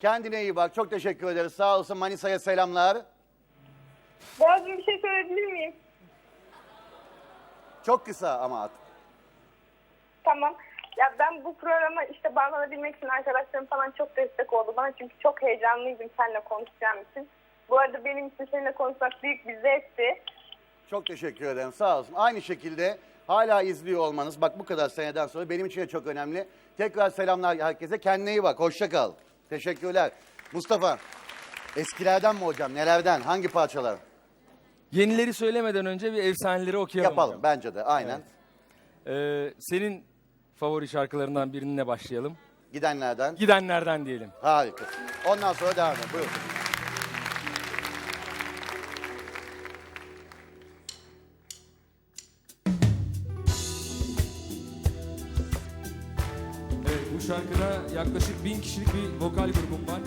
Kendine iyi bak. Çok teşekkür ederiz. Sağ olsun. Manisa'ya selamlar. Boğazım bir şey söyleyebilir miyim? Çok kısa ama at. Tamam. Ya ben bu programa işte bağlanabilmek için arkadaşlarım falan çok destek oldu bana. Çünkü çok heyecanlıydım seninle konuşacağım için. Bu arada benim için seninle konuşmak büyük bir zevkti. Çok teşekkür ederim. Sağ olsun. Aynı şekilde hala izliyor olmanız. Bak bu kadar seneden sonra benim için de çok önemli. Tekrar selamlar herkese. Kendine iyi bak. Hoşça kal. Teşekkürler. Mustafa. Eskilerden mi hocam? Nelerden? Hangi parçalar? Yenileri söylemeden önce bir efsaneleri okuyalım. Yapalım hocam. bence de. Aynen. Ee, senin favori şarkılarından birinle başlayalım. Gidenlerden. Gidenlerden diyelim. Harika. Ondan sonra devam edelim. Buyurun. Bu şarkıda yaklaşık bin kişilik bir vokal grubum var.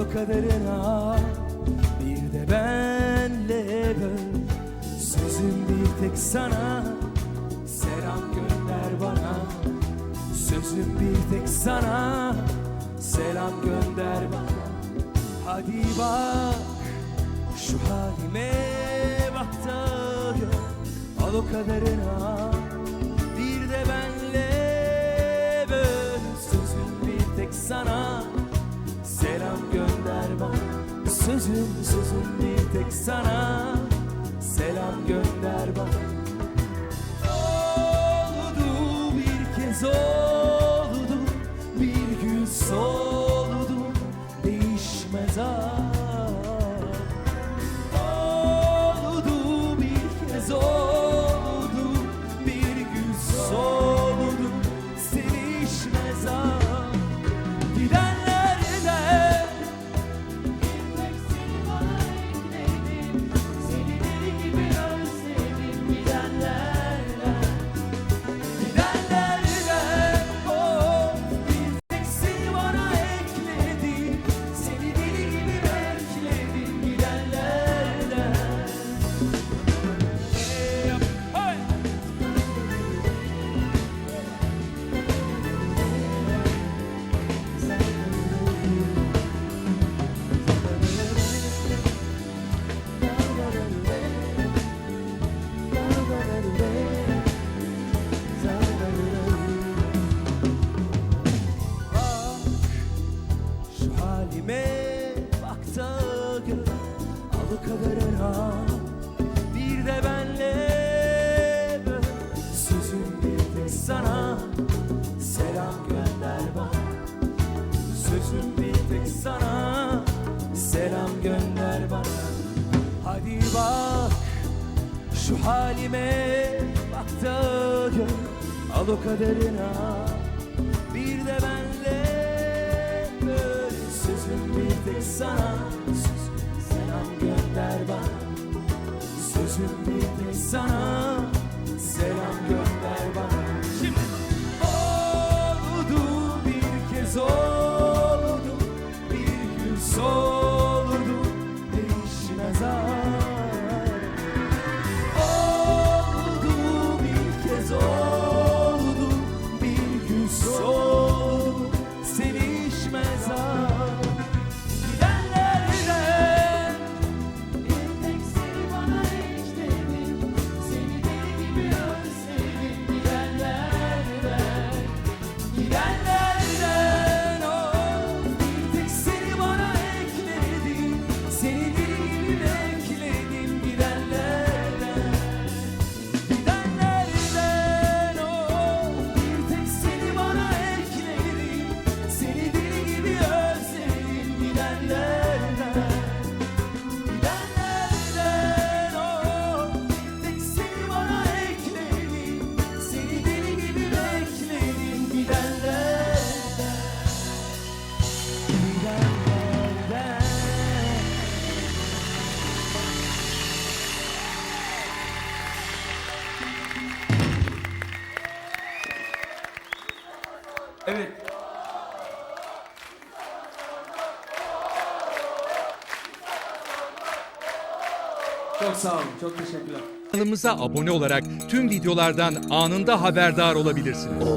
Al o kadarına Bir de benle böl Sözüm bir tek sana. Selam gönder bana. Sözüm bir tek sana. Selam gönder bana. Hadi bak şu halime bak da gör. Al o kadarına bana Sözüm sözüm bir tek O kadarına Bir de benle Sözüm bir tek sana. Selam gönder bana. Sözüm bir tek sana. Selam gönder bana. Hadi bak şu halime bak da gör. Al o kadarına Bir de benle Sözüm bir tek sana Sözüm Evet. Çok sağ olun. Çok teşekkürler. Kanalımıza abone olarak tüm videolardan anında haberdar olabilirsiniz.